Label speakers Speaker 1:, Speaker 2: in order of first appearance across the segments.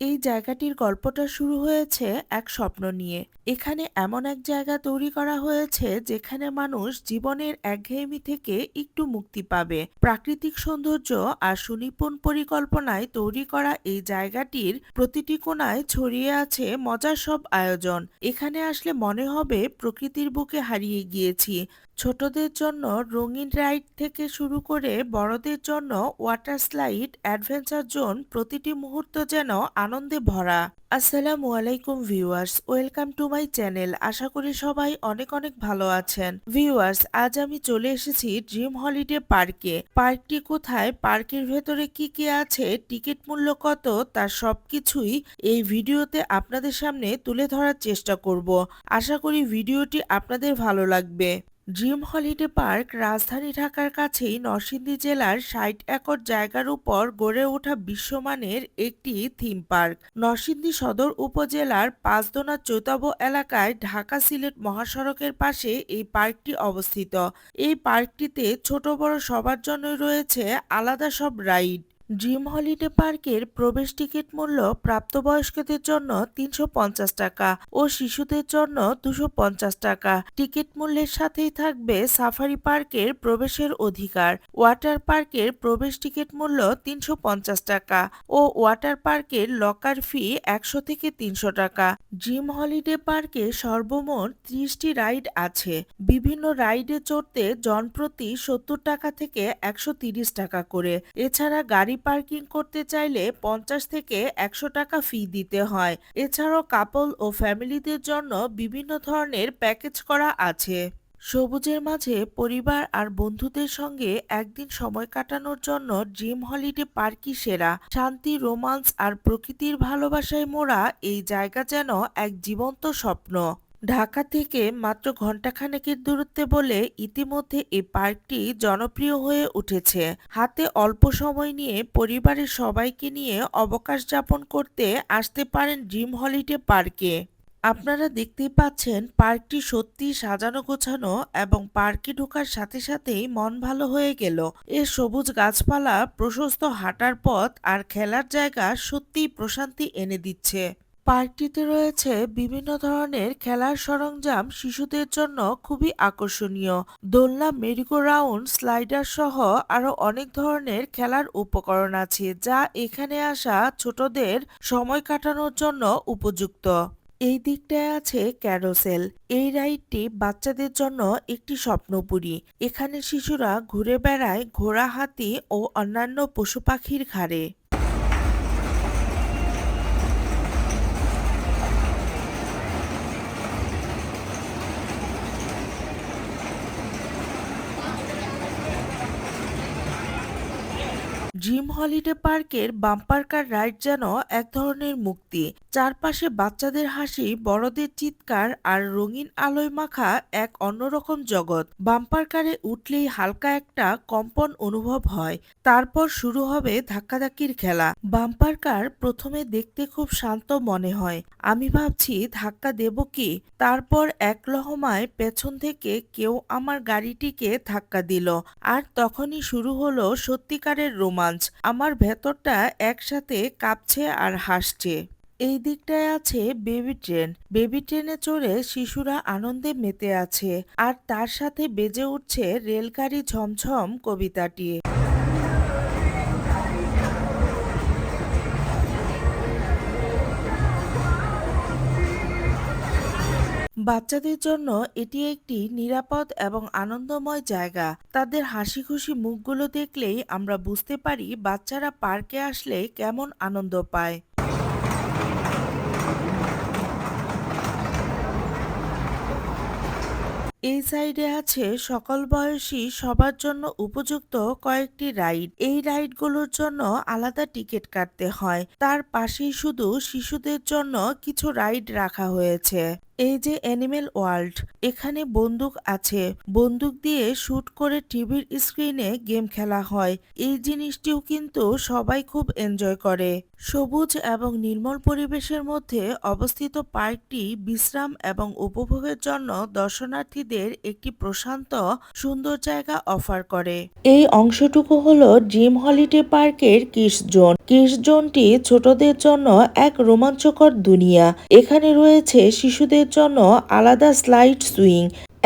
Speaker 1: এই জায়গাটির গল্পটা শুরু হয়েছে এক স্বপ্ন নিয়ে। এখানে এমন এক জায়গা তৈরি করা হয়েছে যেখানে মানুষ জীবনের একঘেয়েমি থেকে একটু মুক্তি পাবে। প্রাকৃতিক সৌন্দর্য আর সুনিপুণ পরিকল্পনায় তৈরি করা এই জায়গাটির প্রতিটি কোণায় ছড়িয়ে আছে মজার সব আয়োজন। এখানে আসলে মনে হবে প্রকৃতির বুকে হারিয়ে গিয়েছি। ছোটদের জন্য রঙিন রাইড থেকে শুরু করে বড়দের জন্য ওয়াটার স্লাইড, অ্যাডভেঞ্চার জোন প্রতিটি মুহূর্ত যেন আনন্দে ভরা। আসসালামু আলাইকুম viewers, welcome to my channel. আশা করি সবাই অনেক অনেক ভালো আছেন। ভিউয়ার্স, আজ আমি চলে এসেছি ড্রিম হলিডে পার্কে। পার্কটি কোথায়, পার্কের ভেতরে কি কি আছে, টিকিট মূল্য কত, তার সবকিছুই এই ভিডিওতে আপনাদের সামনে তুলে ধরার চেষ্টা করব। আশা করি ভিডিওটি আপনাদের ভালো লাগবে। ড্রিম হলিডে পার্ক রাজধানী ঢাকার কাছেই নরসিংদী জেলার ষাট একর জায়গার উপর গড়ে ওঠা বিশ্বমানের একটি থিম পার্ক। নরসিংদী সদর উপজেলার পাঁচদোনা চৈতব এলাকায় ঢাকা সিলেট মহাসড়কের পাশে এই পার্কটি অবস্থিত। এই পার্কটিতে ছোট বড় সবার জন্যই রয়েছে আলাদা সব রাইড। ড্রিম হলিডে পার্কের প্রবেশ টিকিট মূল্য প্রাপ্তবয়স্কদের জন্য তিনশো পঞ্চাশ টাকা ও শিশুদের জন্য দুশো টাকা। টিকিট মূল্যের সাথেই থাকবে সাফারি পার্কের প্রবেশের অধিকার। ওয়াটার পার্কের প্রবেশ টিকিট মূল্য তিনশো পঞ্চাশ টাকা ও ওয়াটার পার্কের লকার ফি একশো থেকে তিনশো টাকা। ড্রিম হলিডে পার্কে সর্বমোট ত্রিশটি রাইড আছে। বিভিন্ন রাইডে চড়তে জনপ্রতি সত্তর টাকা থেকে একশো টাকা করে। এছাড়া গাড়ি পার্কিং করতে চাইলে পঞ্চাশ থেকে একশো টাকা ফি দিতে হয়। এছাড়াও কাপল ও ফ্যামিলিদের জন্য বিভিন্ন ধরনের প্যাকেজ করা আছে। সবুজের মাঝে পরিবার আর বন্ধুদের সঙ্গে একদিন সময় কাটানোর জন্য ড্রিম হলিডে পার্কই সেরা। শান্তি, রোমান্স আর প্রকৃতির ভালোবাসায় মোড়া এই জায়গা যেন এক জীবন্ত স্বপ্ন। ঢাকা থেকে মাত্র ঘণ্টাখানেকের দূরত্বে বলে ইতিমধ্যে এই পার্কটি জনপ্রিয় হয়ে উঠেছে। হাতে অল্প সময় নিয়ে পরিবারের সবাইকে নিয়ে অবকাশ যাপন করতে আসতে পারেন ড্রিম হলিডে পার্কে। আপনারা দেখতেই পাচ্ছেন পার্কটি সত্যি সাজানো গোছানো এবং পার্কে ঢোকার সাথে সাথেই মন ভালো হয়ে গেল। এর সবুজ গাছপালা প্রশস্ত হাঁটার পথ আর খেলার জায়গা সত্যিই প্রশান্তি এনে দিচ্ছে। পার্কটিতে রয়েছে বিভিন্ন ধরনের খেলার সরঞ্জাম শিশুদের জন্য খুবই আকর্ষণীয়। দোলনা, মেরিগো রাউন্ড, স্লাইডার সহ আরও অনেক ধরনের খেলার উপকরণ আছে যা এখানে আসা ছোটদের সময় কাটানোর জন্য উপযুক্ত। এই দিকটায় আছে ক্যারোসেল। এই রাইডটি বাচ্চাদের জন্য একটি স্বপ্নপুরী। এখানে শিশুরা ঘুরে বেড়ায় ঘোড়া, হাতি ও অন্যান্য পশু পাখির ঘাড়ে। ড্রিম হলিডে পার্কের বাম্পার কার রাইড যেন এক ধরনের মুক্তি। চারপাশে বাচ্চাদের হাসি, বড়দের চিৎকার আর রঙিন আলোয় মাখা এক অন্যরকম জগৎ। বাম্পার কারে উঠলেই হালকা একটা কম্পন অনুভব হয়। তারপর শুরু হবে ধাক্কাধাক্কির খেলা। বাম্পার কার প্রথমে দেখতে খুব শান্ত মনে হয়। আমি ভাবছি, ধাক্কা দেব কি? তারপর এক লহমায় পেছন থেকে কেউ আমার গাড়িটিকে ধাক্কা দিল। আর তখনই শুরু হলো সত্যিকারের রোমাঞ্চ আমার ভেতরটা একসাথে কাঁপছে আর হাসছে। এই দিকটায় আছে বেবি ট্রেন। বেবি ট্রেনে চড়ে শিশুরা আনন্দে মেতে আছে। আর তার সাথে বেজে উঠছে রেলগাড়ি ঝমঝম কবিতাটি। বাচ্চাদের জন্য এটি একটি নিরাপদ এবং আনন্দময় জায়গা। তাদের হাসি খুশি মুখগুলো দেখলেই আমরা বুঝতে পারি বাচ্চারা পার্কে আসলে কেমন আনন্দ পায়। এই সাইডে আছে সকল বয়সী সবার জন্য উপযুক্ত কয়েকটি রাইড। এই রাইডগুলোর জন্য আলাদা টিকিট কাটতে হয়। তার পাশেই শুধু শিশুদের জন্য কিছু রাইড রাখা হয়েছে। এই যে অ্যানিমেল ওয়ার্ল্ড, এখানে বন্দুক আছে। বন্দুক দিয়ে শুট করে টিভির স্ক্রিনে গেম খেলা হয়। এই জিনিসটিও কিন্তু সবাই খুব এনজয় করে। সবুজ এবং নির্মল পরিবেশের মধ্যে অবস্থিত পার্কটি বিশ্রাম এবং উপভোগের জন্য দর্শনার্থীদের একটি প্রশান্ত, সুন্দর জায়গা অফার করে। এই অংশটুকু হলো ড্রিম হলিডে পার্কের কিস জোন। কিস জোনটি ছোটদের জন্য এক রোমাঞ্চকর দুনিয়া। এখানে রয়েছে শিশুদের জন্য আলাদা স্লাইড সুইং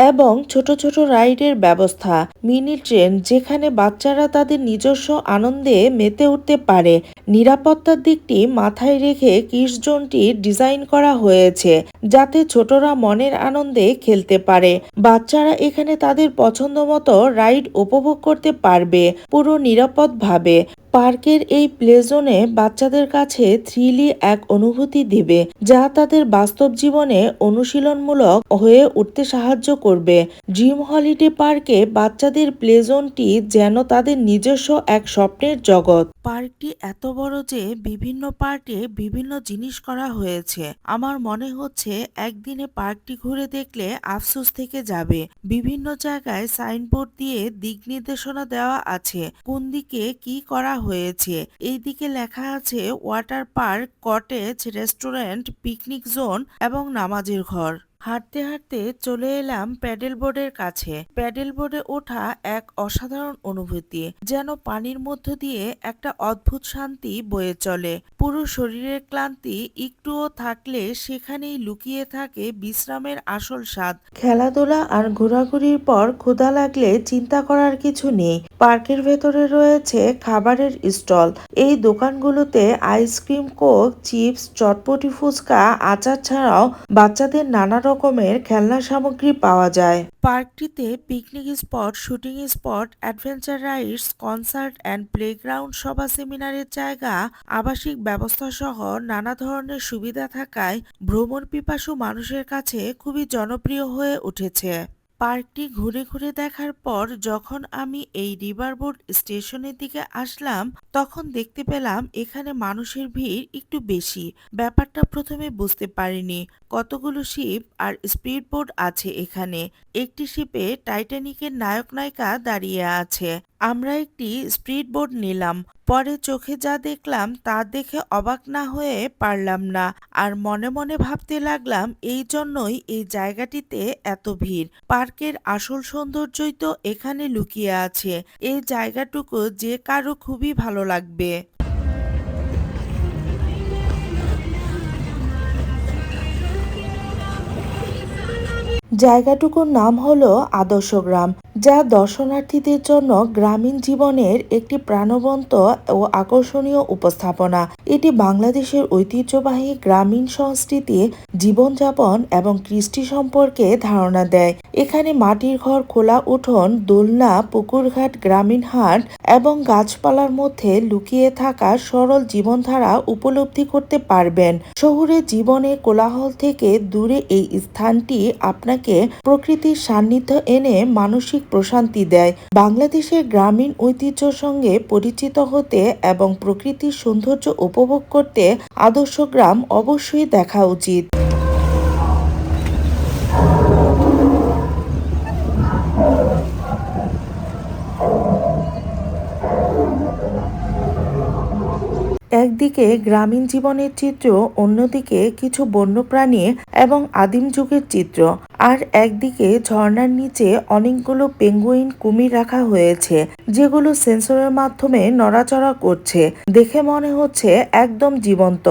Speaker 1: এবং ছোট ছোট রাইডের ব্যবস্থা। মিনি ট্রেন যেখানে বাচ্চারা তাদের নিজস্ব আনন্দে মেতে উঠতে পারে। নিরাপত্তার দিকটি মাথায় রেখে কিস জোনটি ডিজাইন করা হয়েছে যাতে ছোটরা মনের আনন্দে খেলতে পারে। বাচ্চারা এখানে তাদের পছন্দ মতো রাইড উপভোগ করতে পারবে পুরো নিরাপদভাবে। পার্কের এই প্লেজোনে বাচ্চাদের কাছে থ্রিলি এক অনুভূতি দিবে, যা তাদের বাস্তব জীবনে অনুশীলনমূলক হয়ে উঠতে সাহায্য করবে। ড্রিম হলিডে পার্কে বাচ্চাদের প্লেজোনটি যেন তাদের নিজস্ব এক স্বপ্নের জগৎ। পার্কটি এত বড় যে বিভিন্ন পার্টে বিভিন্ন জিনিস করা হয়েছে। আমার মনে হচ্ছে একদিনে পার্কটি ঘুরে দেখলে আফসোস থেকে যাবে। বিভিন্ন জায়গায় সাইনবোর্ড দিয়ে দিক নির্দেশনা দেওয়া আছে। কোন দিকে কি করা হয়েছে। এই দিকে লেখা আছে, water park, cottage, restaurant, picnic zone এবং নামাজের ঘর। হাঁটতে হাঁটতে চলে এলাম প্যাডেল বোর্ডের কাছে। প্যাডেল বোর্ডে ওঠা এক অসাধারণ অনুভূতি, যেন পানির মধ্য দিয়ে একটা অদ্ভুত শান্তি বয়ে চলে। পুরো শরীরের ক্লান্তি একটুও থাকলে সেখানেই লুকিয়ে থাকে বিশ্রামের আসল স্বাদ। খেলাধুলা আর ঘোরাঘুরির পর ক্ষুধা লাগলে চিন্তা করার কিছু নেই। পার্কের ভেতরে রয়েছে খাবারের স্টল। এই দোকানগুলোতে ice cream, Coke, chips, chotpoti fuchka, আচার ছাড়াও বাচ্চাদের নানা রকমের খেলনা সামগ্রী পাওয়া যায়। পার্কটিতে picnic spot, shooting spot, adventure rides, concert and playground সভা সেমিনারের জায়গা, আবাসিক ব্যবস্থা সহ নানা ধরনের সুবিধা থাকায় ভ্রমণ পিপাসু মানুষের কাছে খুবই জনপ্রিয় হয়ে উঠেছে। পার্কটি ঘুরে ঘুরে দেখার পর যখন আমি এই রিভারবোর্ড স্টেশনের দিকে আসলাম, তখন দেখতে পেলাম এখানে মানুষের ভিড় একটু বেশি। ব্যাপারটা প্রথমে বুঝতে পারিনি, কতগুলো শিপ আর স্পিড বোর্ড আছে এখানে। একটি শিপে টাইটানিকের নায়ক নায়িকা দাঁড়িয়ে আছে। আমরা একটি স্প্রিড বোর্ড নিলাম। পরে চোখে যা দেখলাম তা দেখে অবাক না হয়ে পারলাম না। আর মনে মনে ভাবতে লাগলাম, এই জন্যই এই জায়গাটিতে এত ভিড়। পার্কের আসল সৌন্দর্যই তো এখানে লুকিয়ে আছে। এই জায়গাটুকু যে কারও খুবই ভালো লাগবে। জায়গাটুকুর নাম হলো আদর্শ গ্রাম, যা দর্শনার্থীদের জন্য গ্রামীণ জীবনের একটি প্রাণবন্ত ও আকর্ষণীয় উপস্থাপনা। এটি বাংলাদেশের ঐতিহ্যবাহী গ্রামীণ সংস্কৃতি জীবনযাপন এবং কৃষ্টি সম্পর্কে ধারণা দেয়। এখানে মাটির ঘর, খোলা উঠোন, দোলনা, পুকুরঘাট, গ্রামীণ হাট এবং গাছপালার মধ্যে লুকিয়ে থাকা সরল জীবনধারা উপলব্ধি করতে পারবেন। শহুরে জীবনে কোলাহল থেকে দূরে এই স্থানটি আপনাকে প্রকৃতির সান্নিধ্য এনে মানসিক প্রশান্তি দেয়। বাংলাদেশের গ্রামীণ ঐতিহ্য সঙ্গে পরিচিত হতে এবং প্রকৃতির সৌন্দর্য উপভোগ করতে আদর্শ গ্রাম অবশ্যই দেখা উচিত। একদিকে গ্রামীণ জীবনের চিত্র, অন্যদিকে কিছু বন্যপ্রাণী এবং আদিম যুগের চিত্র। আর একদিকে ঝর্ণার নিচে অনেকগুলো পেঙ্গুইন কুমির রাখা হয়েছে, যেগুলো সেন্সরের মাধ্যমে নড়াচড়া করছে। দেখে মনে হচ্ছে একদম জীবন্ত।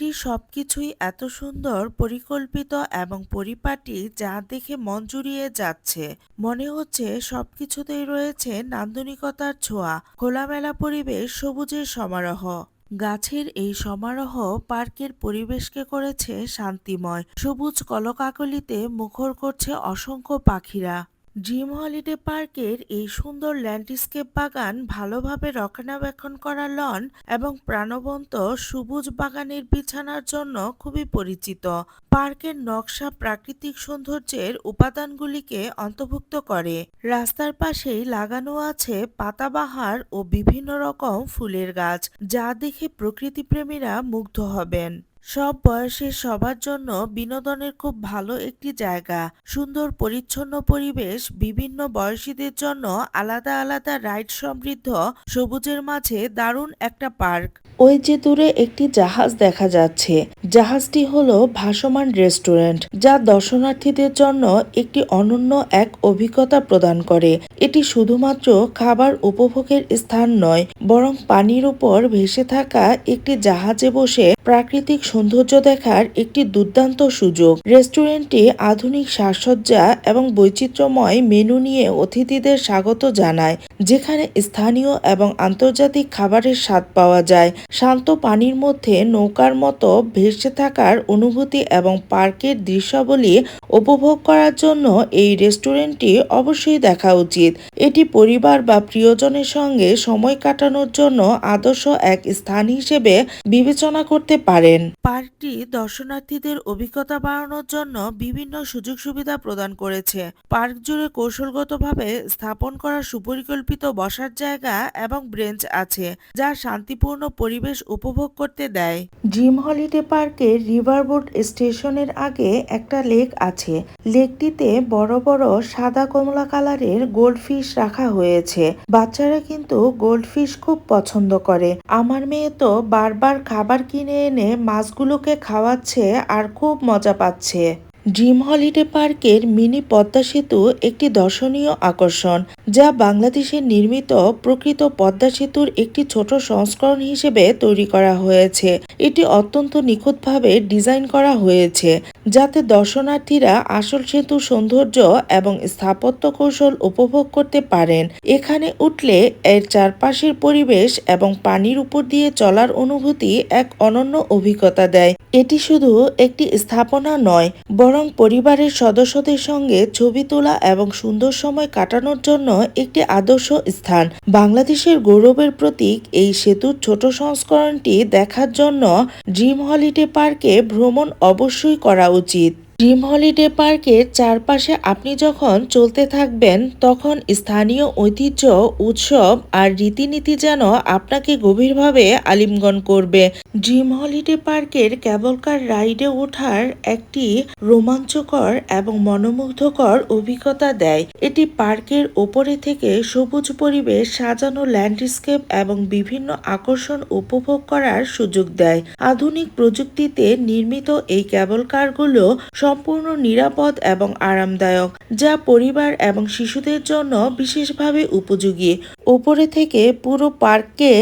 Speaker 1: পার্কটির সবকিছুই এত সুন্দর, পরিকল্পিত এবং পরিপাটি যা দেখে মন জুড়িয়ে যাচ্ছে। মনে হচ্ছে সবকিছুতেই রয়েছে নান্দনিকতার ছোঁয়া, খোলামেলা পরিবেশ, সবুজের সমারোহ। গাছের এই সমারোহ পার্কের পরিবেশকে করেছে শান্তিময়। সবুজ কলকাকলিতে মুখর করছে অসংখ্য পাখিরা। ড্রিম হলিডে পার্কের এই সুন্দর ল্যান্ডস্কেপ বাগান ভালোভাবে রক্ষণাবেক্ষণ করা লন এবং প্রাণবন্ত সবুজ বাগানের বিছানার জন্য খুবই পরিচিত। পার্কের নকশা প্রাকৃতিক সৌন্দর্যের উপাদানগুলিকে অন্তর্ভুক্ত করে। রাস্তার পাশেই লাগানো আছে পাতাবাহার ও বিভিন্ন রকম ফুলের গাছ, যা দেখে প্রকৃতিপ্রেমীরা মুগ্ধ হবেন। সব বয়সের সবার জন্য বিনোদনের খুব ভালো একটি জায়গা। সুন্দর, পরিচ্ছন্ন পরিবেশ, বিভিন্ন বয়সীদের জন্য আলাদা আলাদা রাইড সমৃদ্ধ, সবুজের মাঝে দারুণ একটা পার্ক। ওই যে দূরে একটি জাহাজ দেখা যাচ্ছে। জাহাজটি হলো ভাসমান রেস্টুরেন্ট, যা দর্শনার্থীদের জন্য একটি অনন্য এক অভিজ্ঞতা প্রদান করে। এটি শুধুমাত্র খাবার উপভোগের স্থান নয়, বরং পানির উপর ভেসে থাকা একটি জাহাজে বসে প্রাকৃতিক সৌন্দর্য দেখার একটি দুর্দান্ত সুযোগ। রেস্টুরেন্টটি আধুনিক সাজসজ্জা এবং বৈচিত্র্যময় মেনু নিয়ে অতিথিদের স্বাগত জানায়, যেখানে স্থানীয় এবং আন্তর্জাতিক খাবারের স্বাদ পাওয়া যায়। শান্ত পানির মধ্যে নৌকার মতো ভেসে থাকার অনুভূতি এবং পার্কের দৃশ্যাবলী উপভোগ করার জন্য এই রেস্টুরেন্টটি অবশ্যই দেখা উচিত। এটি পরিবার বা প্রিয়জনের সঙ্গে সময় কাটানোর জন্য আদর্শ এক স্থান হিসেবে বিবেচনা করতে পারেন। পার্কটি দর্শনার্থীদের অভিজ্ঞতা বাড়ানোর জন্য বিভিন্ন সুযোগ সুবিধা প্রদান করেছে। পার্ক জুড়ে কৌশলগতভাবে স্থাপন করা সুপরিকল্পিত বসার জায়গা এবং ব্রেঞ্চ আছে, যা শান্তিপূর্ণ পরিবেশ উপভোগ করতে দেয়। ড্রিম হলিডে পার্কের রিভারবোট স্টেশনের আগে একটা লেক আছে। লেকটিতে বড় বড় সাদা কমলা কালারের গোল্ডফিশ রাখা হয়েছে। বাচ্চারা কিন্তু গোল্ডফিশ খুব পছন্দ করে। আমার মেয়ে তো বারবার খাবার কিনে এনে মাছগুলোকে খাওয়াচ্ছে আর খুব মজা পাচ্ছে। ড্রিম হলিডে পার্কের মিনি পদ্মা সেতু একটি দর্শনীয় আকর্ষণ, যা বাংলাদেশে নির্মিত প্রকৃত পদ্মা সেতুর একটি ছোট সংস্করণ হিসেবে তৈরি করা হয়েছে। এটি অত্যন্ত নিখুঁতভাবে ডিজাইন করা হয়েছে, যাতে দর্শনার্থীরা আসল সেতুর সৌন্দর্য এবং স্থাপত্য কৌশল উপভোগ করতে পারেন। এখানে উঠলে এর চারপাশের পরিবেশ এবং পানির উপর দিয়ে চলার অনুভূতি এক অনন্য অভিজ্ঞতা দেয়। এটি শুধু একটি স্থাপনা নয়, বরং পরিবারের সদস্যদের সঙ্গে ছবি তোলা এবং সুন্দর সময় কাটানোর জন্য একটি আদর্শ স্থান। বাংলাদেশের গৌরবের প্রতীক এই সেতুর ছোট সংস্করণটি দেখার জন্য ড্রিম হলিডে পার্কে ভ্রমণ অবশ্যই করা উচিত। ড্রিম হলিডে পার্কের চারপাশে আপনি যখন চলতে থাকবেন, তখন স্থানীয় ঐতিহ্য, উৎসব আর রীতিনীতি যেন আপনাকে গভীরভাবে আলিঙ্গন করবে। ড্রিম হলিডে পার্কের কেবল কার রাইডে ওঠার একটি রোমাঞ্চকর এবং মনোমুগ্ধকর অভিজ্ঞতা দেয়। এটি পার্কের ওপরে থেকে সবুজ পরিবেশ, সাজানো ল্যান্ডস্কেপ এবং বিভিন্ন আকর্ষণ উপভোগ করার সুযোগ দেয়। আধুনিক প্রযুক্তিতে নির্মিত এই কেবল কারগুলো সম্পূর্ণ নিরাপদ এবং আরামদায়ক, যা পরিবার এবং শিশুদের জন্য বিশেষভাবে উপযোগী। ওপরে থেকে পুরো পার্ককে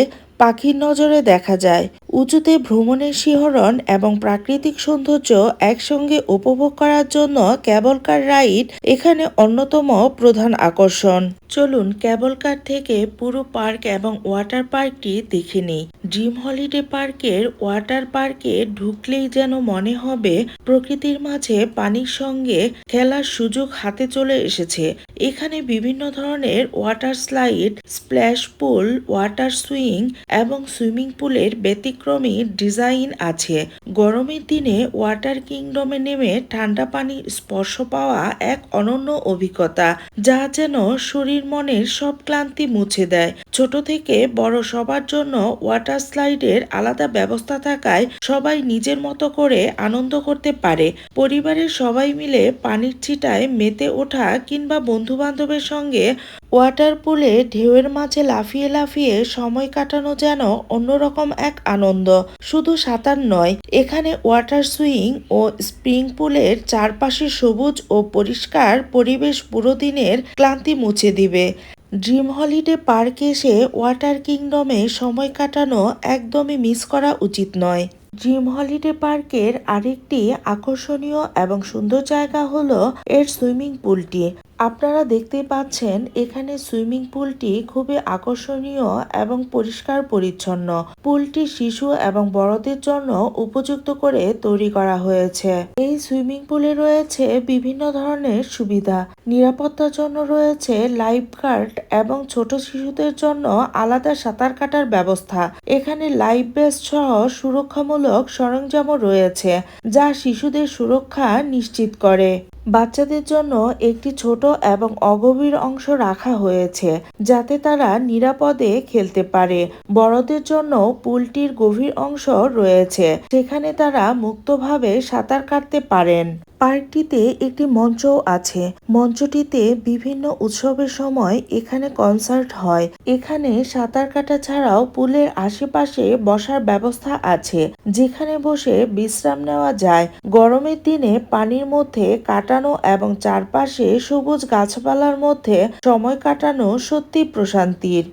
Speaker 1: পাখির নজরে দেখা যায়। উঁচুতে ভ্রমণের শিহরণ এবং প্রাকৃতিক সৌন্দর্য একসঙ্গে উপভোগ করার জন্য ক্যাবলকার রাইড এখানে অন্যতম প্রধান আকর্ষণ। চলুন কেবল কার থেকে পুরো পার্ক এবং ওয়াটার পার্কটি দেখে নিই। ড্রিম হলিডে পার্কের ওয়াটার পার্কে ঢুকলেই যেন মনে হবে প্রকৃতির মাঝে পানির সঙ্গে খেলার সুযোগ হাতে চলে এসেছে। এখানে বিভিন্ন ধরনের water slide, splash pool, water swing এবং সুইমিং পুলের ব্যতিক্রমী ডিজাইন আছে। গরমের দিনে ওয়াটার কিংডমে নেমে ঠান্ডা পানির স্পর্শ পাওয়া এক অনন্য অভিজ্ঞতা, যা যেন শরীর মনের সব ক্লান্তি মুছে দেয়। ছোট থেকে বড় সবার জন্য ওয়াটার স্লাইডের আলাদা ব্যবস্থা থাকায় সবাই নিজের মতো করে আনন্দ করতে পারে। পরিবারের সবাই মিলে পানির ছিটায় মেতে ওঠা কিংবা বন্ধু বান্ধবের সঙ্গে ওয়াটার পুলে ঢেউয়ের মাঝে লাফিয়ে লাফিয়ে সময় কাটানো যেন অন্যরকম এক আনন্দ। শুধু সাঁতার নয়, এখানে ওয়াটার সুইং ও স্প্রিং পুলের চারপাশে সবুজ ও পরিষ্কার পরিবেশ পুরো দিনের ক্লান্তি মুছে দিবে। ড্রিম হলিডে পার্কে এসে ওয়াটার কিংডমে সময় কাটানো একদমই মিস করা উচিত নয়। ড্রিম হলিডে পার্কের আরেকটি আকর্ষণীয় এবং সুন্দর জায়গা হলো এর সুইমিং পুলটি। আপনারা দেখতে পাচ্ছেন, এখানে সুইমিং পুলটি খুবই আকর্ষণীয় এবং পরিষ্কার পরিচ্ছন্ন। পুলটি শিশু এবং বড়দের জন্য উপযুক্ত করে তৈরি করা হয়েছে। এই সুইমিং পুলে রয়েছে বিভিন্ন ধরনের সুবিধা। নিরাপত্তার জন্য রয়েছে লাইফ গার্ড এবং ছোট শিশুদের জন্য আলাদা সাঁতার কাটার ব্যবস্থা। এখানে লাইফ বেস্ট সহ সুরক্ষামূলক সরঞ্জামও রয়েছে, যা শিশুদের সুরক্ষা নিশ্চিত করে। বাচ্চাদের জন্য একটি ছোট এবং অগভীর অংশ রাখা হয়েছে যাতে তারা নিরাপদে খেলতে পারে। বড়দের জন্য পুলটির গভীর অংশ রয়েছে সেখানে তারা মুক্তভাবে সাঁতার কাটতে পারেন। পার্কটিতে একটি মঞ্চও আছে। মঞ্চটিতে বিভিন্ন উৎসবের সময় এখানে কনসার্ট হয়। এখানে সাঁতার কাটা ছাড়াও পুলের আশেপাশে বসার ব্যবস্থা আছে, যেখানে বসে বিশ্রাম নেওয়া যায়। গরমের দিনে পানির মধ্যে কাটানো এবং চারপাশে সবুজ গাছপালার মধ্যে সময় কাটানো সত্যি প্রশান্তির।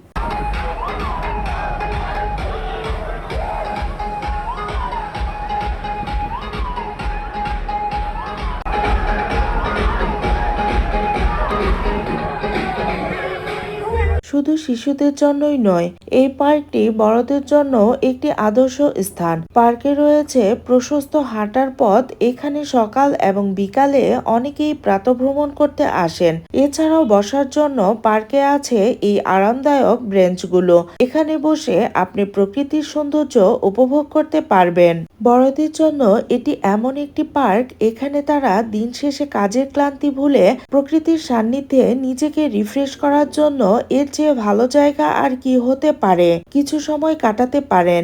Speaker 1: শুধু শিশুদের জন্যই নয়, এই পার্কটি বড়দের জন্য একটি আদর্শ স্থান। পার্কে রয়েছে প্রশস্ত হাঁটার পথ, এখানে সকাল এবং বিকালে অনেকেই প্রাতভ্রমণ করতে আসেন। এছাড়াও বসার জন্য পার্কে আছে এই আরামদায়ক ব্রেঞ্চগুলো। এখানে বসে আপনি প্রকৃতির সৌন্দর্য উপভোগ করতে পারবেন। বড়দের জন্য এটি এমন একটি পার্ক, এখানে তারা দিন শেষে কাজের ক্লান্তি ভুলে প্রকৃতির সান্নিধ্যে নিজেকে রিফ্রেশ করার জন্য এর চেয়ে ভালো জায়গা আর কি হতে পারে। কিছু সময় কাটাতে পারেন।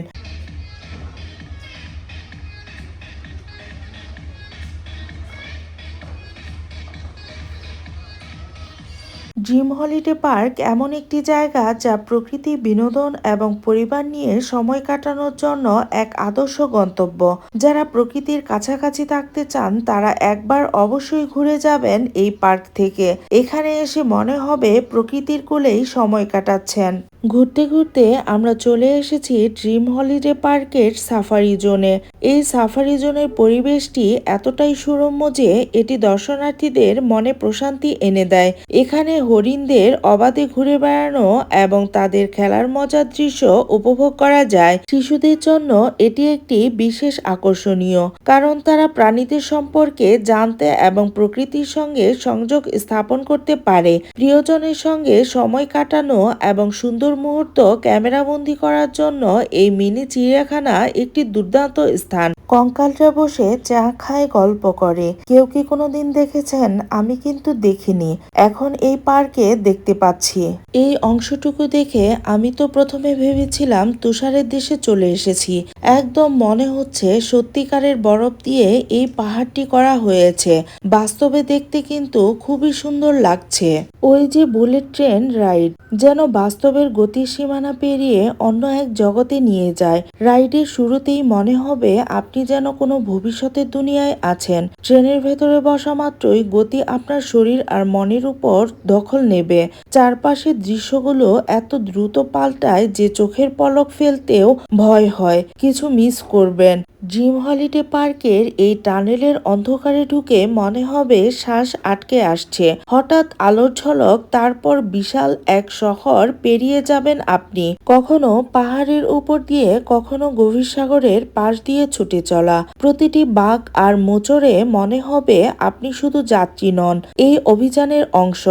Speaker 1: ড্রিম হলিডে পার্ক এমন একটি জায়গা যা প্রকৃতি, বিনোদন এবং পরিবার নিয়ে সময় কাটানোর জন্য এক আদর্শ গন্তব্য। যারা প্রকৃতির কাছাকাছি থাকতে চান, তারা একবার অবশ্যই ঘুরে যাবেন এই পার্ক থেকে। এখানে এসে মনে হবে প্রকৃতির কোলেই সময় কাটাচ্ছেন। ঘুরতে ঘুরতে আমরা চলে এসেছি ড্রিম হলিডে পার্কের সাফারি জোনে। এই সাফারি জোনের পরিবেশটি এতটাই সুরম্য যে এটি দর্শনার্থীদের মনে প্রশান্তি এনে দেয়। এখানে হরিণদের অবাধে ঘুরে বেড়ানো এবং তাদের খেলার মজার দৃশ্য উপভোগ করা যায়। শিশুদের জন্য এটি একটি বিশেষ আকর্ষণীয়, কারণ তারা প্রাণীদের সম্পর্কে জানতে এবং প্রকৃতির সঙ্গে সংযোগ স্থাপন করতে পারে। প্রিয়জনের সঙ্গে সময় কাটানো এবং সুন্দর মুহূর্ত ক্যামেরাবন্দি করার জন্য এই মিনি চিড়িয়াখানা একটি দুর্দান্ত স্থান। কঙ্কালরা বসে চা খায়, গল্প করে। কেউ কি কোনোদিন দেখেছেন? আমি কিন্তু দেখিনি। এখন এই পার্কে দেখতে পাচ্ছি। এই অংশটুকু দেখে আমি তো প্রথমে ভেবেছিলাম তুষারের দেশে চলে এসেছি। একদম মনে হচ্ছে সত্যিকারের বরফ দিয়ে এই পাহাড়টি করা হয়েছে। বাস্তবে দেখতে কিন্তু খুবই সুন্দর লাগছে। ওই যে বুলেট ট্রেন রাইড, যেন বাস্তবের গতির সীমানা পেরিয়ে অন্য এক জগতে নিয়ে যায়। রাইডের শুরুতেই মনে হবে আপনি যেন কোনো ভবিষ্যতের দুনিয়ায় আছেন। ট্রেনের ভেতরে বসা মাত্রই গতি আপনার শরীর আর মনের উপর দখল নেবে। চারপাশের দৃশ্যগুলো এত দ্রুত পাল্টায় যে চোখের পলক ফেলতেও ভয় হয়। কিছু মিস করবেন। ড্রিম হলিডে পার্কের এই টানেলের অন্ধকারে ঢুকে মনে হবে শ্বাস আটকে আসছে। হঠাৎ আলোর ঝলক, তারপর বিশাল এক শহর পেরিয়ে যাবেন আপনি। কখনো পাহাড়ের উপর দিয়ে, কখনো গভীর সাগরের পাশ দিয়ে ছুটে চলা। প্রতিটি বাঘ আর মোচড়ে মনে হবে আপনি শুধু যাত্রী নন, এই অভিযানের অংশ।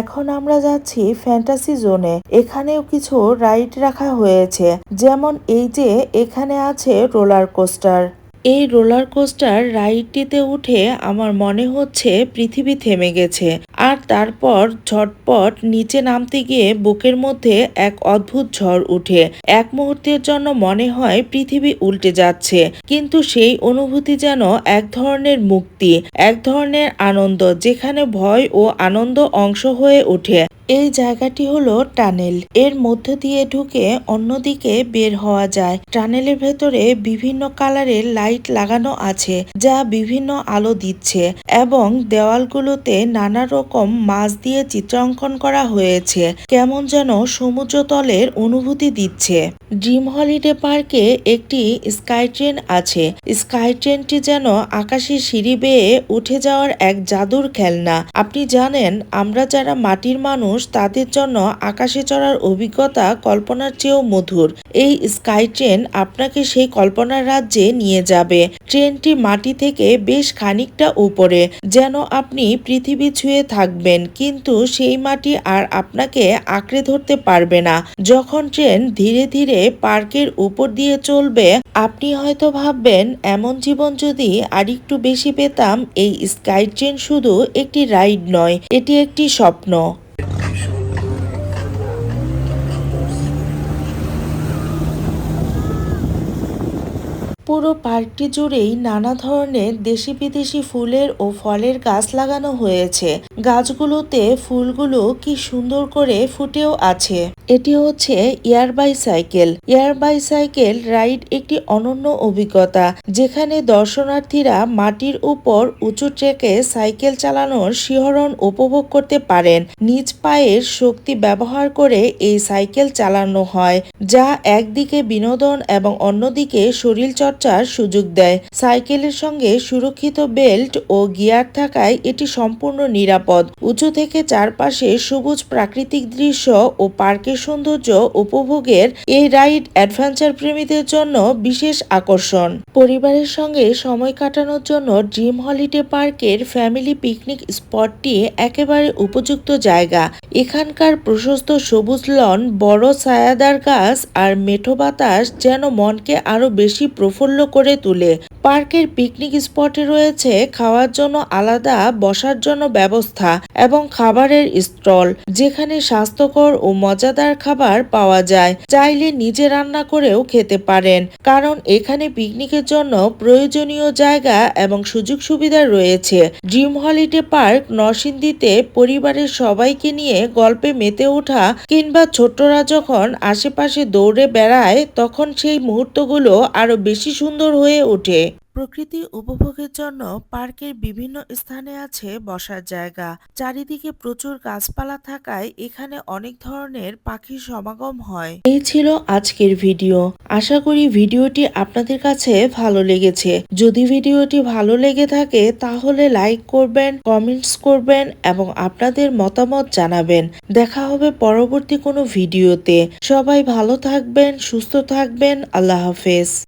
Speaker 1: এখন আমরা যাচ্ছি ফ্যান্টাসি জোনে। এখানেও কিছু রাইড রাখা হয়েছে, যেমন এই যে এখানে আছে রোলার কোস্টার। এই রোলার কোস্টার রাইডটিতে উঠে আমার মনে হচ্ছে পৃথিবী থেমে গেছে। আর তারপর ঝটপট নিচে নামতে গিয়ে বুকের মধ্যে এক অদ্ভুত ঝড় উঠে। এক মুহূর্তের জন্য মনে হয় পৃথিবী উল্টে যাচ্ছে, কিন্তু সেই অনুভূতি যেন এক ধরনের মুক্তি, এক ধরনের আনন্দ, যেখানে ভয় ও আনন্দ অংশ হয়ে ওঠে। এই জায়গাটি হলো টানেল। এর মধ্য দিয়ে ঢুকে অন্যদিকে বের হওয়া যায়। টানেলের ভেতরে বিভিন্ন কালারের লাইট লাগানো আছে, যা বিভিন্ন আলো দিচ্ছে এবং দেওয়ালগুলোতে নানা রকম মাছ দিয়ে চিত্রাঙ্কন করা হয়েছে। কেমন যেন সমুদ্রতলের অনুভূতি দিচ্ছে। ড্রিম হলিডে পার্কে একটি স্কাই ট্রেন আছে। স্কাই ট্রেনটি যেন আকাশের সিঁড়ি বেয়ে উঠে যাওয়ার এক জাদুর খেলনা। আপনি জানেন, আমরা যারা মাটির মানুষ তাদের জন্য আকাশে চড়ার অভিজ্ঞতা কল্পনার চেয়েও মধুর। এই স্কাই ট্রেন আপনাকে সেই কল্পনার রাজ্যে নিয়ে যাবে। ট্রেনটি মাটি থেকে বেশ খানিকটা উপরে, যেন আপনি পৃথিবী ছুঁয়ে থাকবেন, কিন্তু সেই মাটি আর আপনাকে আঁকড়ে ধরতে পারবে না। যখন ট্রেন ধীরে ধীরে পার্কের উপর দিয়ে চলবে, আপনি হয়তো ভাববেন, এমন জীবন যদি আরেকটু বেশি পেতাম, এই স্কাই ট্রেন শুধু একটি রাইড নয়, এটি একটি স্বপ্ন। পুরো পার্কটি জুড়েই নানা ধরনের দেশি বিদেশি ফুলের ও ফলের গাছ লাগানো হয়েছে। গাছগুলোতে ফুলগুলো কি সুন্দর করে ফুটেও আছে। এটি হচ্ছে air bicycle. Air bicycle ride একটি অনন্য অভিজ্ঞতা, যেখানে দর্শনার্থীরা মাটির উপর উঁচু ট্রেকে সাইকেল চালানোর শিহরণ উপভোগ করতে পারেন। নিজ পায়ের শক্তি ব্যবহার করে এই সাইকেল চালানো হয়, যা একদিকে বিনোদন এবং অন্যদিকে শরীর চর্চার সুযোগ দেয়। সাইকেলের সঙ্গে সুরক্ষিত বেল্ট ও গিয়ার থাকায় এটি সম্পূর্ণ নিরাপদ। উঁচু থেকে চারপাশে সবুজ প্রাকৃতিক দৃশ্য ও পার্কের সৌন্দর্য উপভোগের এই রাইড অ্যাডভেঞ্চার প্রেমীদের জন্য বিশেষ আকর্ষণ। পরিবারের সঙ্গে সময় কাটানোর জন্য ড্রিম হলিডে পার্কের ফ্যামিলি পিকনিক স্পটটি একেবারে উপযুক্ত জায়গা। এখানকার প্রশস্ত সবুজ লন, বড় ছায়াদার গাছ আর মেঠো বাতাস যেন মনকে আরও বেশি প্রফুল্ল করে তোলে। পার্কের পিকনিক স্পটে রয়েছে খাওয়ার জন্য আলাদা, বসার জন্য ব্যবস্থা এবং খাবারের স্টল, যেখানে স্বাস্থ্যকর ও মজাদার খাবার পাওয়া যায়। চাইলে নিজে রান্না করেও খেতে পারেন। কারণ এখানে পিকনিকের জন্য প্রয়োজনীয় জায়গা এবং সুযোগ সুবিধা রয়েছে। ড্রিম হলিডে পার্ক নরসিংদীতে পরিবারের সবাইকে নিয়ে গল্পে মেতে ওঠা কিংবা ছোট্টরা যখন আশেপাশে দৌড়ে বেড়ায়, তখন সেই মুহূর্তগুলো আরও বেশি সুন্দর হয়ে ওঠে। প্রকৃতি উপভোগের জন্য পার্কের বিভিন্ন স্থানে আছে বসার জায়গা। চারিদিকে প্রচুর গাছপালা থাকায় এখানে অনেক ধরনের পাখির সমাগম হয়। এই ছিল আজকের ভিডিও। আশা করি ভিডিওটি আপনাদের কাছে ভালো লেগেছে। যদি ভিডিওটি ভালো লেগে থাকে, তাহলে লাইক করবেন, কমেন্টস করবেন এবং আপনাদের মতামত জানাবেন। দেখা হবে পরবর্তী কোনো ভিডিওতে। সবাই ভালো থাকবেন, সুস্থ থাকবেন। আল্লাহ হাফেজ।